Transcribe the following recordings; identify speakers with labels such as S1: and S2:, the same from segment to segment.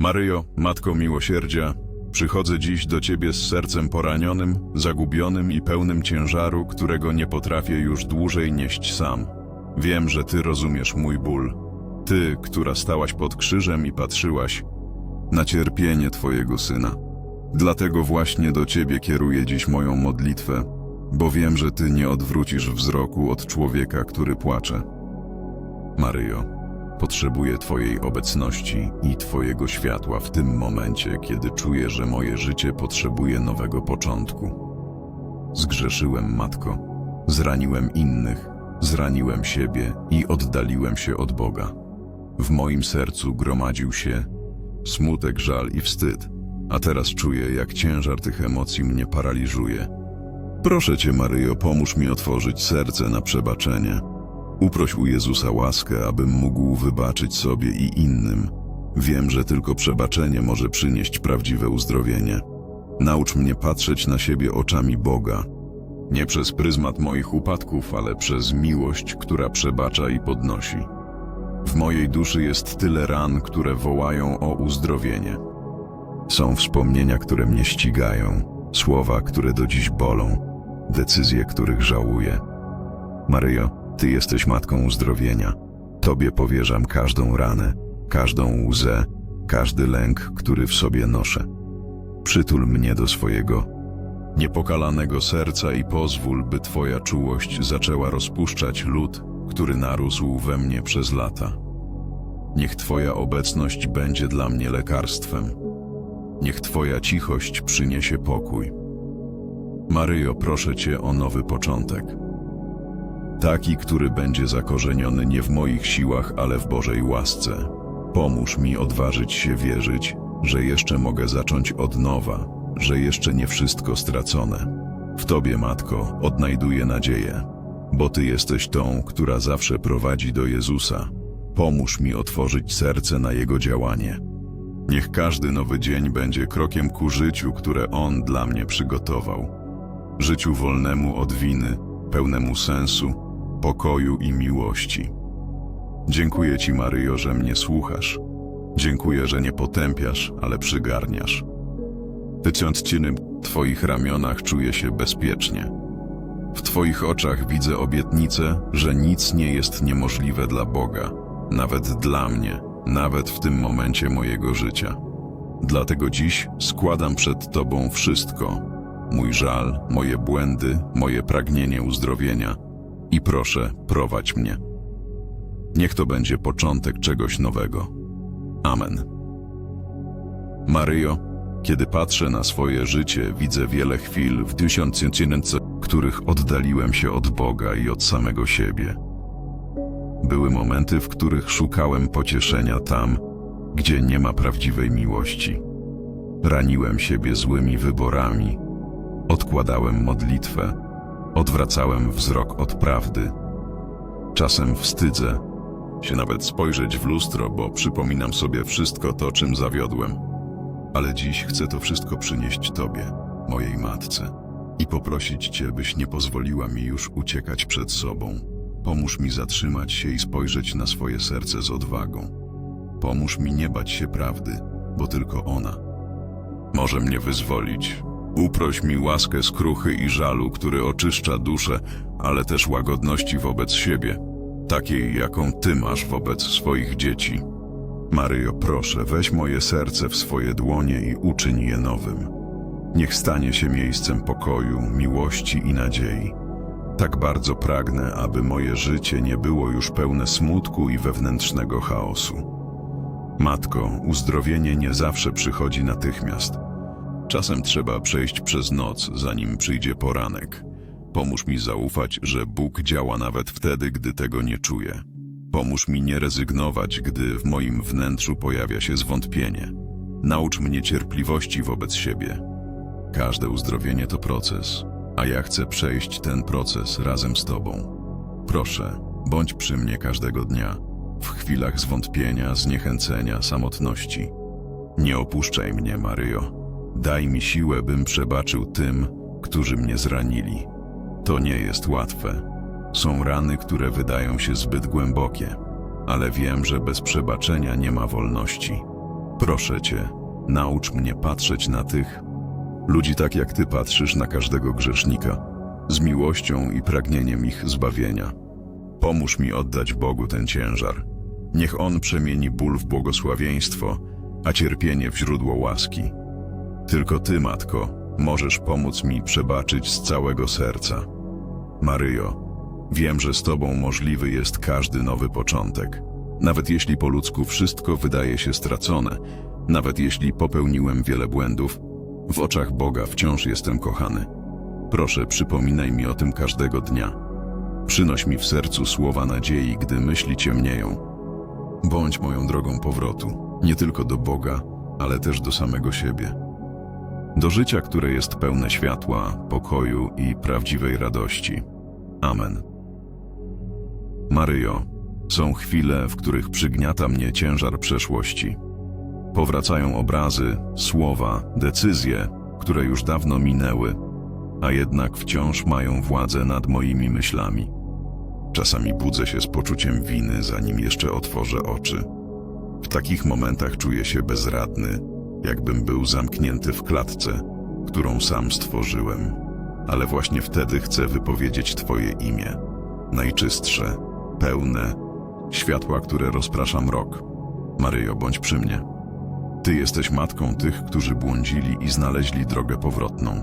S1: Maryjo, Matko Miłosierdzia, przychodzę dziś do Ciebie z sercem poranionym, zagubionym i pełnym ciężaru, którego nie potrafię już dłużej nieść sam. Wiem, że Ty rozumiesz mój ból. Ty, która stałaś pod krzyżem i patrzyłaś na cierpienie Twojego Syna. Dlatego właśnie do Ciebie kieruję dziś moją modlitwę, bo wiem, że Ty nie odwrócisz wzroku od człowieka, który płacze. Maryjo, potrzebuję Twojej obecności i Twojego światła w tym momencie, kiedy czuję, że moje życie potrzebuje nowego początku. Zgrzeszyłem, Matko, zraniłem innych, zraniłem siebie i oddaliłem się od Boga. W moim sercu gromadził się smutek, żal i wstyd, a teraz czuję, jak ciężar tych emocji mnie paraliżuje. Proszę Cię, Maryjo, pomóż mi otworzyć serce na przebaczenie. Uproś u Jezusa łaskę, abym mógł wybaczyć sobie i innym. Wiem, że tylko przebaczenie może przynieść prawdziwe uzdrowienie. Naucz mnie patrzeć na siebie oczami Boga. Nie przez pryzmat moich upadków, ale przez miłość, która przebacza i podnosi. W mojej duszy jest tyle ran, które wołają o uzdrowienie. Są wspomnienia, które mnie ścigają, słowa, które do dziś bolą, decyzje, których żałuję. Maryjo, Ty jesteś matką uzdrowienia. Tobie powierzam każdą ranę, każdą łzę, każdy lęk, który w sobie noszę. Przytul mnie do swojego niepokalanego serca i pozwól, by Twoja czułość zaczęła rozpuszczać lód, który narósł we mnie przez lata. Niech Twoja obecność będzie dla mnie lekarstwem. Niech Twoja cichość przyniesie pokój. Maryjo, proszę Cię o nowy początek. Taki, który będzie zakorzeniony nie w moich siłach, ale w Bożej łasce. Pomóż mi odważyć się wierzyć, że jeszcze mogę zacząć od nowa, że jeszcze nie wszystko stracone. W Tobie, Matko, odnajduję nadzieję, bo Ty jesteś tą, która zawsze prowadzi do Jezusa. Pomóż mi otworzyć serce na Jego działanie. Niech każdy nowy dzień będzie krokiem ku życiu, które On dla mnie przygotował. Życiu wolnemu od winy, pełnemu sensu, pokoju i miłości. Dziękuję Ci, Maryjo, że mnie słuchasz. Dziękuję, że nie potępiasz, ale przygarniasz. Tysiąc ciny w Twoich ramionach czuję się bezpiecznie. W Twoich oczach widzę obietnicę, że nic nie jest niemożliwe dla Boga, nawet dla mnie, nawet w tym momencie mojego życia. Dlatego dziś składam przed Tobą wszystko: mój żal, moje błędy, moje pragnienie uzdrowienia i proszę, prowadź mnie. Niech to będzie początek czegoś nowego. Amen. Maryjo, kiedy patrzę na swoje życie, widzę wiele chwil w tysiącince, których oddaliłem się od Boga i od samego siebie. Były momenty, w których szukałem pocieszenia tam, gdzie nie ma prawdziwej miłości. Raniłem siebie złymi wyborami, odkładałem modlitwę, odwracałem wzrok od prawdy. Czasem wstydzę się nawet spojrzeć w lustro, bo przypominam sobie wszystko to, czym zawiodłem. Ale dziś chcę to wszystko przynieść Tobie, mojej matce, i poprosić Cię, byś nie pozwoliła mi już uciekać przed sobą. Pomóż mi zatrzymać się i spojrzeć na swoje serce z odwagą. Pomóż mi nie bać się prawdy, bo tylko ona może mnie wyzwolić. Uproś mi łaskę skruchy i żalu, który oczyszcza duszę, ale też łagodności wobec siebie, takiej jaką Ty masz wobec swoich dzieci. Maryjo, proszę, weź moje serce w swoje dłonie i uczyń je nowym. Niech stanie się miejscem pokoju, miłości i nadziei. Tak bardzo pragnę, aby moje życie nie było już pełne smutku i wewnętrznego chaosu. Matko, uzdrowienie nie zawsze przychodzi natychmiast. Czasem trzeba przejść przez noc, zanim przyjdzie poranek. Pomóż mi zaufać, że Bóg działa nawet wtedy, gdy tego nie czuję. Pomóż mi nie rezygnować, gdy w moim wnętrzu pojawia się zwątpienie. Naucz mnie cierpliwości wobec siebie. Każde uzdrowienie to proces, a ja chcę przejść ten proces razem z Tobą. Proszę, bądź przy mnie każdego dnia, w chwilach zwątpienia, zniechęcenia, samotności. Nie opuszczaj mnie, Maryjo. Daj mi siłę, bym przebaczył tym, którzy mnie zranili. To nie jest łatwe. Są rany, które wydają się zbyt głębokie, ale wiem, że bez przebaczenia nie ma wolności. Proszę Cię, naucz mnie patrzeć na tych ludzi tak, jak Ty patrzysz na każdego grzesznika, z miłością i pragnieniem ich zbawienia. Pomóż mi oddać Bogu ten ciężar. Niech On przemieni ból w błogosławieństwo, a cierpienie w źródło łaski. Tylko Ty, Matko, możesz pomóc mi przebaczyć z całego serca. Maryjo, wiem, że z Tobą możliwy jest każdy nowy początek. Nawet jeśli po ludzku wszystko wydaje się stracone, nawet jeśli popełniłem wiele błędów, w oczach Boga wciąż jestem kochany. Proszę, przypominaj mi o tym każdego dnia. Przynoś mi w sercu słowa nadziei, gdy myśli ciemnieją. Bądź moją drogą powrotu, nie tylko do Boga, ale też do samego siebie. Do życia, które jest pełne światła, pokoju i prawdziwej radości. Amen. Maryjo, są chwile, w których przygniata mnie ciężar przeszłości. Powracają obrazy, słowa, decyzje, które już dawno minęły, a jednak wciąż mają władzę nad moimi myślami. Czasami budzę się z poczuciem winy, zanim jeszcze otworzę oczy. W takich momentach czuję się bezradny, jakbym był zamknięty w klatce, którą sam stworzyłem. Ale właśnie wtedy chcę wypowiedzieć Twoje imię. Najczystsze, pełne, światła, które rozprasza mrok. Maryjo, bądź przy mnie. Ty jesteś matką tych, którzy błądzili i znaleźli drogę powrotną.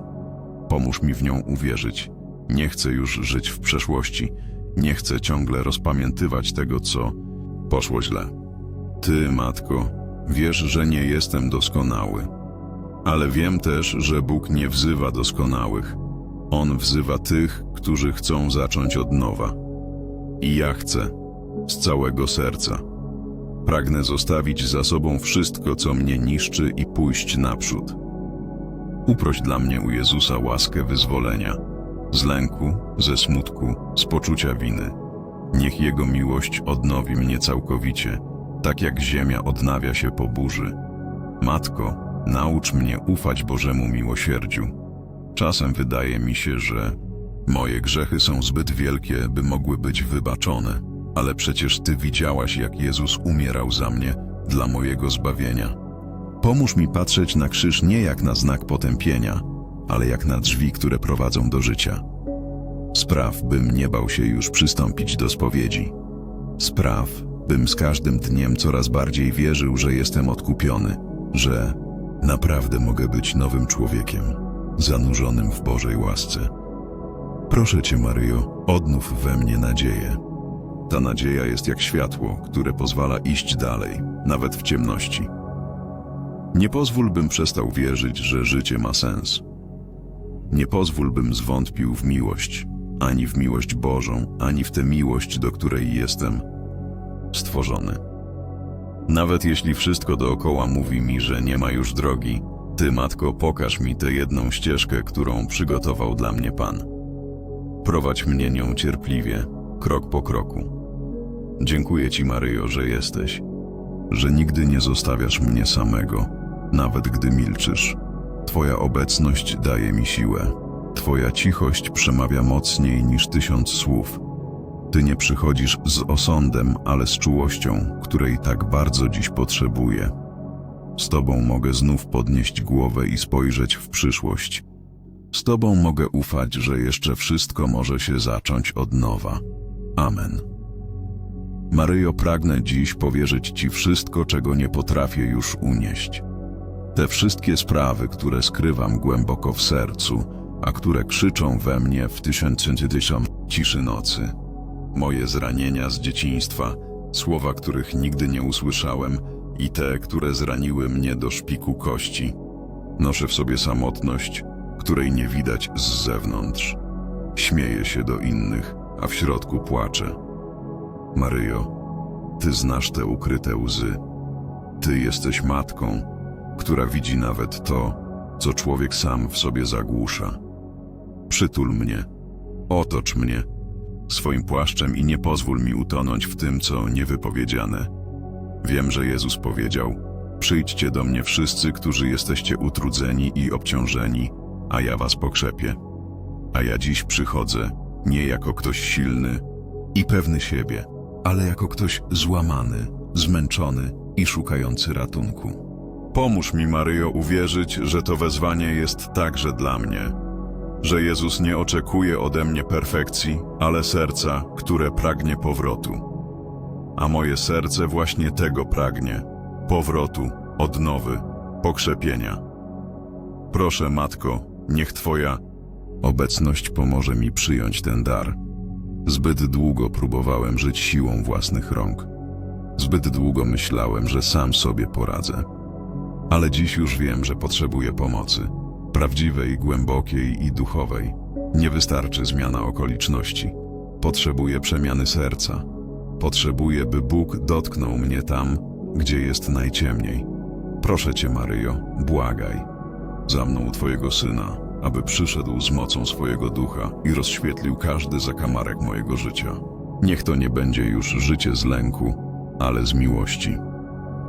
S1: Pomóż mi w nią uwierzyć. Nie chcę już żyć w przeszłości. Nie chcę ciągle rozpamiętywać tego, co poszło źle. Ty, matko, wiesz, że nie jestem doskonały. Ale wiem też, że Bóg nie wzywa doskonałych. On wzywa tych, którzy chcą zacząć od nowa. I ja chcę, z całego serca. Pragnę zostawić za sobą wszystko, co mnie niszczy i pójść naprzód. Uproś dla mnie u Jezusa łaskę wyzwolenia, z lęku, ze smutku, z poczucia winy. Niech Jego miłość odnowi mnie całkowicie, tak jak ziemia odnawia się po burzy. Matko, naucz mnie ufać Bożemu miłosierdziu. Czasem wydaje mi się, że moje grzechy są zbyt wielkie, by mogły być wybaczone, ale przecież Ty widziałaś, jak Jezus umierał za mnie dla mojego zbawienia. Pomóż mi patrzeć na krzyż nie jak na znak potępienia, ale jak na drzwi, które prowadzą do życia. Spraw, bym nie bał się już przystąpić do spowiedzi. Spraw, bym z każdym dniem coraz bardziej wierzył, że jestem odkupiony, że naprawdę mogę być nowym człowiekiem, zanurzonym w Bożej łasce. Proszę Cię, Maryjo, odnów we mnie nadzieję. Ta nadzieja jest jak światło, które pozwala iść dalej, nawet w ciemności. Nie pozwól, bym przestał wierzyć, że życie ma sens. Nie pozwól, bym zwątpił w miłość, ani w miłość Bożą, ani w tę miłość, do której jestem stworzony. Nawet jeśli wszystko dookoła mówi mi, że nie ma już drogi, Ty, Matko, pokaż mi tę jedną ścieżkę, którą przygotował dla mnie Pan. Prowadź mnie nią cierpliwie, krok po kroku. Dziękuję Ci, Maryjo, że jesteś, że nigdy nie zostawiasz mnie samego, nawet gdy milczysz. Twoja obecność daje mi siłę. Twoja cichość przemawia mocniej niż tysiąc słów. Ty nie przychodzisz z osądem, ale z czułością, której tak bardzo dziś potrzebuję. Z Tobą mogę znów podnieść głowę i spojrzeć w przyszłość. Z Tobą mogę ufać, że jeszcze wszystko może się zacząć od nowa. Amen. Maryjo, pragnę dziś powierzyć Ci wszystko, czego nie potrafię już unieść. Te wszystkie sprawy, które skrywam głęboko w sercu, a które krzyczą we mnie w tysiąc ciszy nocy. Moje zranienia z dzieciństwa, słowa, których nigdy nie usłyszałem i te, które zraniły mnie do szpiku kości. Noszę w sobie samotność, której nie widać z zewnątrz. Śmieję się do innych, a w środku płaczę. Maryjo, Ty znasz te ukryte łzy. Ty jesteś matką, która widzi nawet to, co człowiek sam w sobie zagłusza. Przytul mnie, otocz mnie swoim płaszczem i nie pozwól mi utonąć w tym, co niewypowiedziane. Wiem, że Jezus powiedział: Przyjdźcie do mnie wszyscy, którzy jesteście utrudzeni i obciążeni, a ja was pokrzepię. A ja dziś przychodzę nie jako ktoś silny i pewny siebie, ale jako ktoś złamany, zmęczony i szukający ratunku. Pomóż mi, Maryjo, uwierzyć, że to wezwanie jest także dla mnie. Że Jezus nie oczekuje ode mnie perfekcji, ale serca, które pragnie powrotu. A moje serce właśnie tego pragnie powrotu, odnowy, pokrzepienia. Proszę, Matko, niech Twoja obecność pomoże mi przyjąć ten dar. Zbyt długo próbowałem żyć siłą własnych rąk. Zbyt długo myślałem, że sam sobie poradzę. Ale dziś już wiem, że potrzebuję pomocy. Prawdziwej, głębokiej i duchowej. Nie wystarczy zmiana okoliczności. Potrzebuję przemiany serca. Potrzebuję, by Bóg dotknął mnie tam, gdzie jest najciemniej. Proszę Cię, Maryjo, błagaj. Za mną Twojego Syna, aby przyszedł z mocą swojego ducha i rozświetlił każdy zakamarek mojego życia. Niech to nie będzie już życie z lęku, ale z miłości.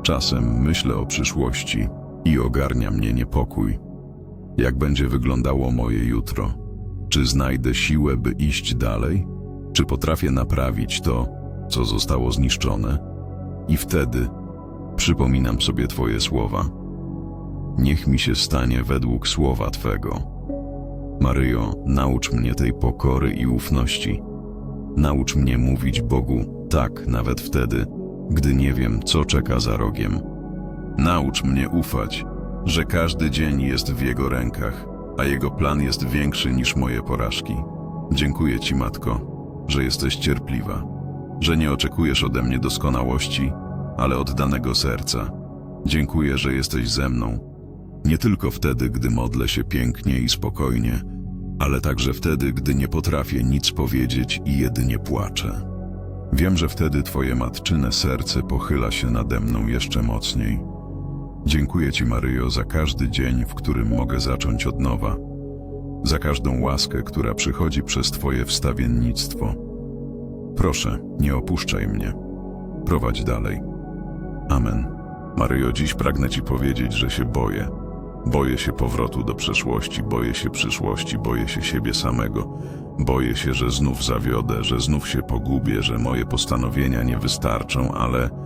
S1: Czasem myślę o przyszłości i ogarnia mnie niepokój. Jak będzie wyglądało moje jutro? Czy znajdę siłę, by iść dalej? Czy potrafię naprawić to, co zostało zniszczone? I wtedy przypominam sobie Twoje słowa. Niech mi się stanie według słowa Twego. Maryjo, naucz mnie tej pokory i ufności. Naucz mnie mówić Bogu tak, nawet wtedy, gdy nie wiem, co czeka za rogiem. Naucz mnie ufać, że każdy dzień jest w Jego rękach, a Jego plan jest większy niż moje porażki. Dziękuję Ci, Matko, że jesteś cierpliwa, że nie oczekujesz ode mnie doskonałości, ale oddanego serca. Dziękuję, że jesteś ze mną, nie tylko wtedy, gdy modlę się pięknie i spokojnie, ale także wtedy, gdy nie potrafię nic powiedzieć i jedynie płaczę. Wiem, że wtedy Twoje matczyne serce pochyla się nade mną jeszcze mocniej. Dziękuję Ci, Maryjo, za każdy dzień, w którym mogę zacząć od nowa, za każdą łaskę, która przychodzi przez Twoje wstawiennictwo. Proszę, nie opuszczaj mnie. Prowadź dalej. Amen. Maryjo, dziś pragnę Ci powiedzieć, że się boję. Boję się powrotu do przeszłości, boję się przyszłości, boję się siebie samego. Boję się, że znów zawiodę, że znów się pogubię, że moje postanowienia nie wystarczą, ale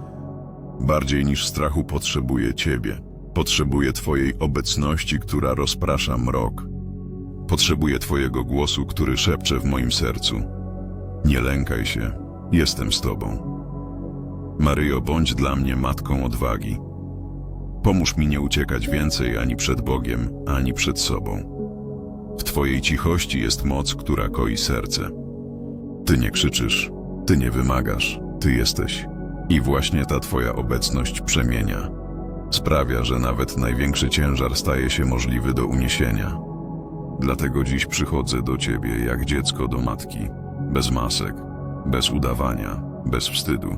S1: bardziej niż strachu potrzebuję Ciebie. Potrzebuję Twojej obecności, która rozprasza mrok. Potrzebuję Twojego głosu, który szepcze w moim sercu. Nie lękaj się, jestem z Tobą. Maryjo, bądź dla mnie matką odwagi. Pomóż mi nie uciekać więcej ani przed Bogiem, ani przed sobą. W Twojej cichości jest moc, która koi serce. Ty nie krzyczysz, Ty nie wymagasz, Ty jesteś. I właśnie ta Twoja obecność przemienia. Sprawia, że nawet największy ciężar staje się możliwy do uniesienia. Dlatego dziś przychodzę do Ciebie jak dziecko do matki, bez masek, bez udawania, bez wstydu.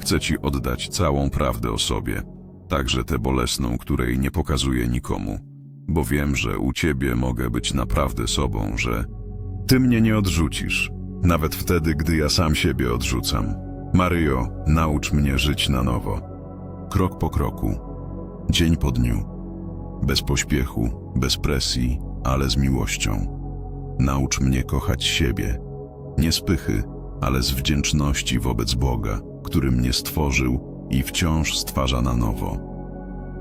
S1: Chcę Ci oddać całą prawdę o sobie, także tę bolesną, której nie pokazuję nikomu, bo wiem, że u Ciebie mogę być naprawdę sobą, że Ty mnie nie odrzucisz, nawet wtedy, gdy ja sam siebie odrzucam. Maryjo, naucz mnie żyć na nowo, krok po kroku, dzień po dniu, bez pośpiechu, bez presji, ale z miłością. Naucz mnie kochać siebie, nie z pychy, ale z wdzięczności wobec Boga, który mnie stworzył i wciąż stwarza na nowo.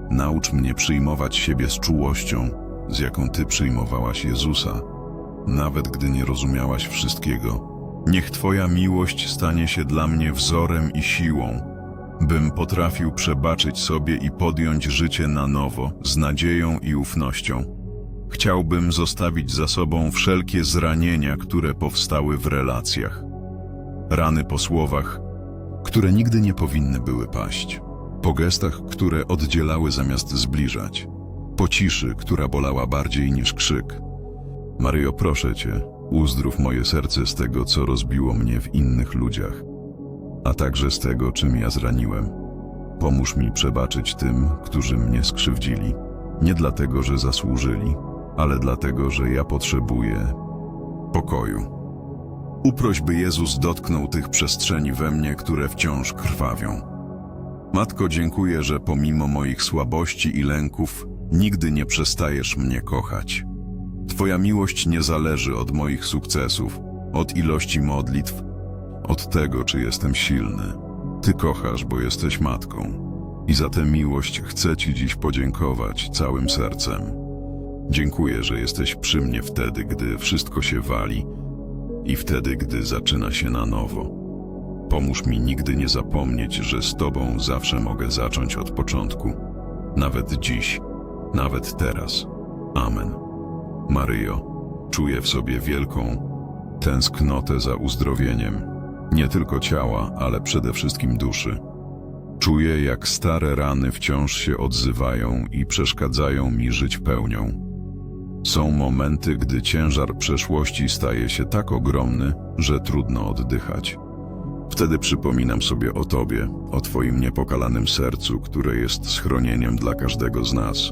S1: Naucz mnie przyjmować siebie z czułością, z jaką Ty przyjmowałaś Jezusa, nawet gdy nie rozumiałaś wszystkiego. Niech Twoja miłość stanie się dla mnie wzorem i siłą, bym potrafił przebaczyć sobie i podjąć życie na nowo, z nadzieją i ufnością. Chciałbym zostawić za sobą wszelkie zranienia, które powstały w relacjach. Rany po słowach, które nigdy nie powinny były paść. Po gestach, które oddzielały zamiast zbliżać. Po ciszy, która bolała bardziej niż krzyk. Maryjo, proszę Cię, uzdrów moje serce z tego, co rozbiło mnie w innych ludziach, a także z tego, czym ja zraniłem. Pomóż mi przebaczyć tym, którzy mnie skrzywdzili. Nie dlatego, że zasłużyli, ale dlatego, że ja potrzebuję pokoju. Uproś, by Jezus dotknął tych przestrzeni we mnie, które wciąż krwawią. Matko, dziękuję, że pomimo moich słabości i lęków nigdy nie przestajesz mnie kochać. Twoja miłość nie zależy od moich sukcesów, od ilości modlitw, od tego, czy jestem silny. Ty kochasz, bo jesteś matką. I za tę miłość chcę Ci dziś podziękować całym sercem. Dziękuję, że jesteś przy mnie wtedy, gdy wszystko się wali i wtedy, gdy zaczyna się na nowo. Pomóż mi nigdy nie zapomnieć, że z Tobą zawsze mogę zacząć od początku. Nawet dziś, nawet teraz. Amen. Maryjo, czuję w sobie wielką tęsknotę za uzdrowieniem, nie tylko ciała, ale przede wszystkim duszy. Czuję, jak stare rany wciąż się odzywają i przeszkadzają mi żyć pełnią. Są momenty, gdy ciężar przeszłości staje się tak ogromny, że trudno oddychać. Wtedy przypominam sobie o Tobie, o Twoim niepokalanym sercu, które jest schronieniem dla każdego z nas.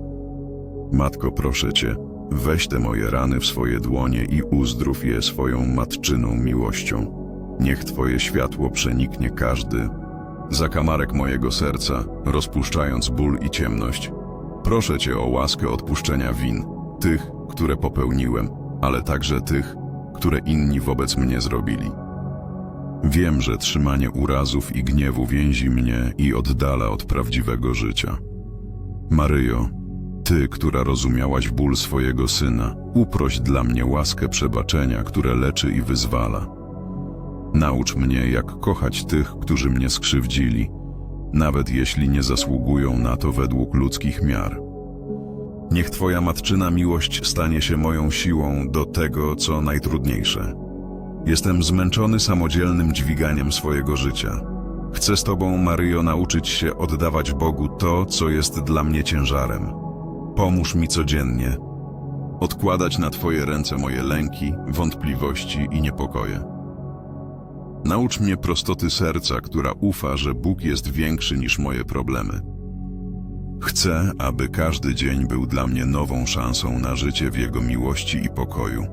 S1: Matko, proszę Cię, weź te moje rany w swoje dłonie i uzdrów je swoją matczyną miłością. Niech Twoje światło przeniknie każdy zakamarek mojego serca, rozpuszczając ból i ciemność. Proszę Cię o łaskę odpuszczenia win, tych, które popełniłem, ale także tych, które inni wobec mnie zrobili. Wiem, że trzymanie urazów i gniewu więzi mnie i oddala od prawdziwego życia. Maryjo, Ty, która rozumiałaś ból swojego syna, uproś dla mnie łaskę przebaczenia, które leczy i wyzwala. Naucz mnie, jak kochać tych, którzy mnie skrzywdzili, nawet jeśli nie zasługują na to według ludzkich miar. Niech Twoja matczyna miłość stanie się moją siłą do tego, co najtrudniejsze. Jestem zmęczony samodzielnym dźwiganiem swojego życia. Chcę z Tobą, Maryjo, nauczyć się oddawać Bogu to, co jest dla mnie ciężarem. Pomóż mi codziennie odkładać na Twoje ręce moje lęki, wątpliwości i niepokoje. Naucz mnie prostoty serca, która ufa, że Bóg jest większy niż moje problemy. Chcę, aby każdy dzień był dla mnie nową szansą na życie w Jego miłości i pokoju.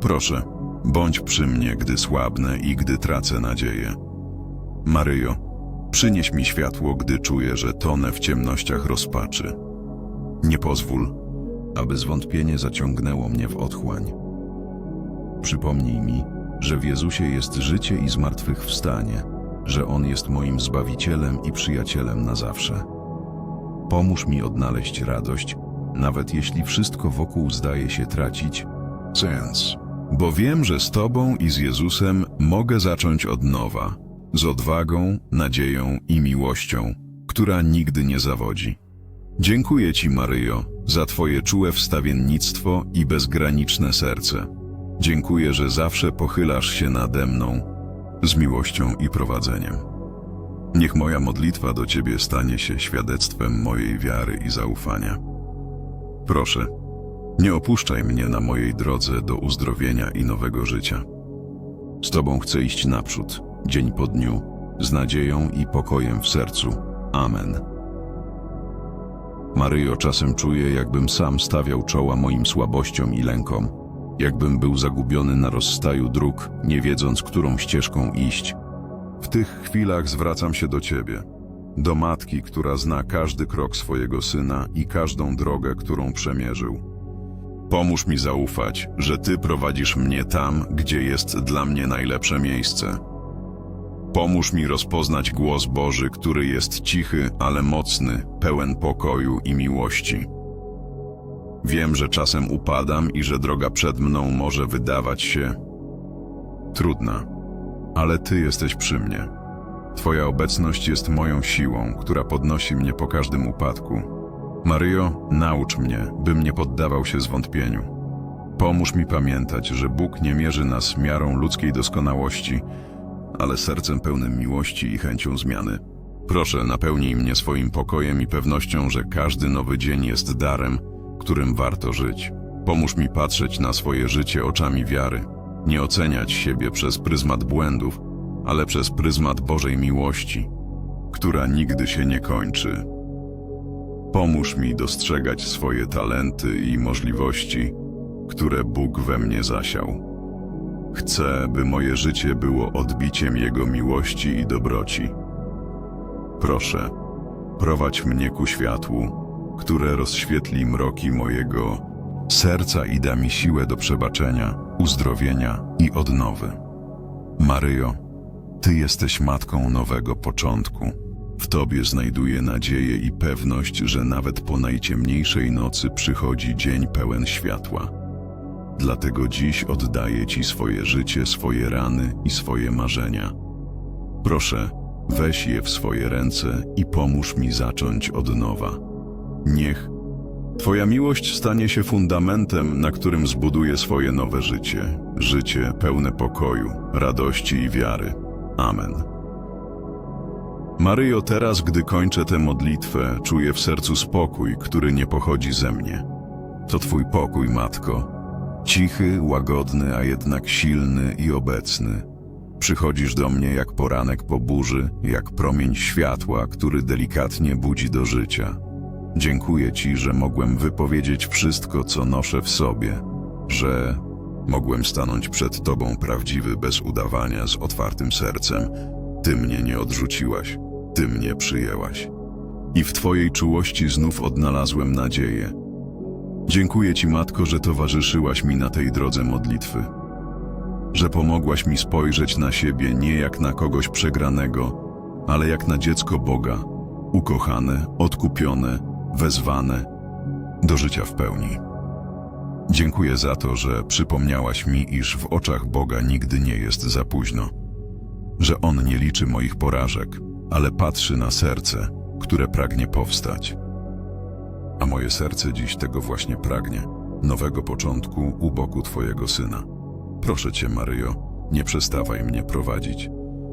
S1: Proszę, bądź przy mnie, gdy słabnę i gdy tracę nadzieję. Maryjo, przynieś mi światło, gdy czuję, że tonę w ciemnościach rozpaczy. Nie pozwól, aby zwątpienie zaciągnęło mnie w otchłań. Przypomnij mi, że w Jezusie jest życie i zmartwychwstanie, że On jest moim Zbawicielem i przyjacielem na zawsze. Pomóż mi odnaleźć radość, nawet jeśli wszystko wokół zdaje się tracić sens. Bo wiem, że z Tobą i z Jezusem mogę zacząć od nowa, z odwagą, nadzieją i miłością, która nigdy nie zawodzi. Dziękuję Ci, Maryjo, za Twoje czułe wstawiennictwo i bezgraniczne serce. Dziękuję, że zawsze pochylasz się nade mną z miłością i prowadzeniem. Niech moja modlitwa do Ciebie stanie się świadectwem mojej wiary i zaufania. Proszę, nie opuszczaj mnie na mojej drodze do uzdrowienia i nowego życia. Z Tobą chcę iść naprzód, dzień po dniu, z nadzieją i pokojem w sercu. Amen. Maryjo, czasem czuję, jakbym sam stawiał czoła moim słabościom i lękom, jakbym był zagubiony na rozstaju dróg, nie wiedząc, którą ścieżką iść. W tych chwilach zwracam się do Ciebie, do matki, która zna każdy krok swojego syna i każdą drogę, którą przemierzył. Pomóż mi zaufać, że Ty prowadzisz mnie tam, gdzie jest dla mnie najlepsze miejsce. Pomóż mi rozpoznać głos Boży, który jest cichy, ale mocny, pełen pokoju i miłości. Wiem, że czasem upadam i że droga przed mną może wydawać się trudna, ale Ty jesteś przy mnie. Twoja obecność jest moją siłą, która podnosi mnie po każdym upadku. Maryjo, naucz mnie, bym nie poddawał się zwątpieniu. Pomóż mi pamiętać, że Bóg nie mierzy nas miarą ludzkiej doskonałości, ale sercem pełnym miłości i chęcią zmiany. Proszę, napełnij mnie swoim pokojem i pewnością, że każdy nowy dzień jest darem, którym warto żyć. Pomóż mi patrzeć na swoje życie oczami wiary, nie oceniać siebie przez pryzmat błędów, ale przez pryzmat Bożej miłości, która nigdy się nie kończy. Pomóż mi dostrzegać swoje talenty i możliwości, które Bóg we mnie zasiał. Chcę, by moje życie było odbiciem Jego miłości i dobroci. Proszę, prowadź mnie ku światłu, które rozświetli mroki mojego serca i da mi siłę do przebaczenia, uzdrowienia i odnowy. Maryjo, Ty jesteś matką nowego początku. W Tobie znajduję nadzieję i pewność, że nawet po najciemniejszej nocy przychodzi dzień pełen światła. Dlatego dziś oddaję Ci swoje życie, swoje rany i swoje marzenia. Proszę, weź je w swoje ręce i pomóż mi zacząć od nowa. Niech Twoja miłość stanie się fundamentem, na którym zbuduję swoje nowe życie. Życie pełne pokoju, radości i wiary. Amen. Maryjo, teraz, gdy kończę tę modlitwę, czuję w sercu spokój, który nie pochodzi ze mnie. To Twój pokój, Matko. Cichy, łagodny, a jednak silny i obecny. Przychodzisz do mnie jak poranek po burzy, jak promień światła, który delikatnie budzi do życia. Dziękuję Ci, że mogłem wypowiedzieć wszystko, co noszę w sobie, że mogłem stanąć przed Tobą prawdziwy bez udawania, z otwartym sercem. Ty mnie nie odrzuciłaś, Ty mnie przyjęłaś. I w Twojej czułości znów odnalazłem nadzieję. Dziękuję Ci, Matko, że towarzyszyłaś mi na tej drodze modlitwy. Że pomogłaś mi spojrzeć na siebie nie jak na kogoś przegranego, ale jak na dziecko Boga, ukochane, odkupione, wezwane do życia w pełni. Dziękuję za to, że przypomniałaś mi, iż w oczach Boga nigdy nie jest za późno, że On nie liczy moich porażek, ale patrzy na serce, które pragnie powstać. A moje serce dziś tego właśnie pragnie, nowego początku u boku Twojego Syna. Proszę Cię, Maryjo, nie przestawaj mnie prowadzić.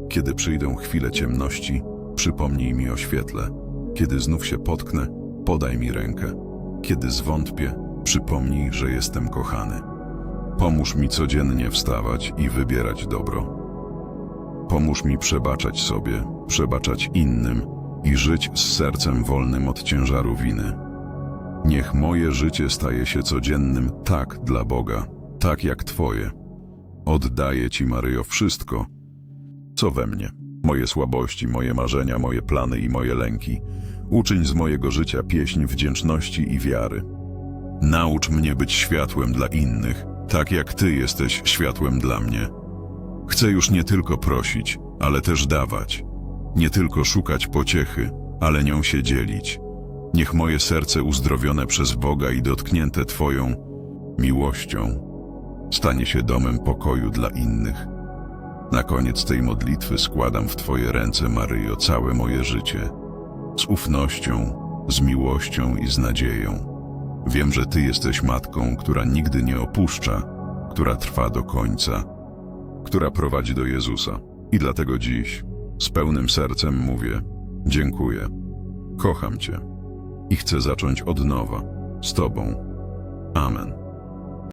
S1: Kiedy przyjdą chwile ciemności, przypomnij mi o świetle. Kiedy znów się potknę, podaj mi rękę. Kiedy zwątpię, przypomnij, że jestem kochany. Pomóż mi codziennie wstawać i wybierać dobro. Pomóż mi przebaczać sobie, przebaczać innym i żyć z sercem wolnym od ciężaru winy. Niech moje życie staje się codziennym tak dla Boga, tak jak Twoje. Oddaję Ci, Maryjo, wszystko, co we mnie. Moje słabości, moje marzenia, moje plany i moje lęki. Uczyń z mojego życia pieśń wdzięczności i wiary. Naucz mnie być światłem dla innych, tak jak Ty jesteś światłem dla mnie. Chcę już nie tylko prosić, ale też dawać. Nie tylko szukać pociechy, ale nią się dzielić. Niech moje serce uzdrowione przez Boga i dotknięte Twoją miłością stanie się domem pokoju dla innych. Na koniec tej modlitwy składam w Twoje ręce, Maryjo, całe moje życie. Z ufnością, z miłością i z nadzieją. Wiem, że Ty jesteś matką, która nigdy nie opuszcza, która trwa do końca, która prowadzi do Jezusa. I dlatego dziś, z pełnym sercem mówię: Dziękuję, kocham Cię i chcę zacząć od nowa, z Tobą. Amen.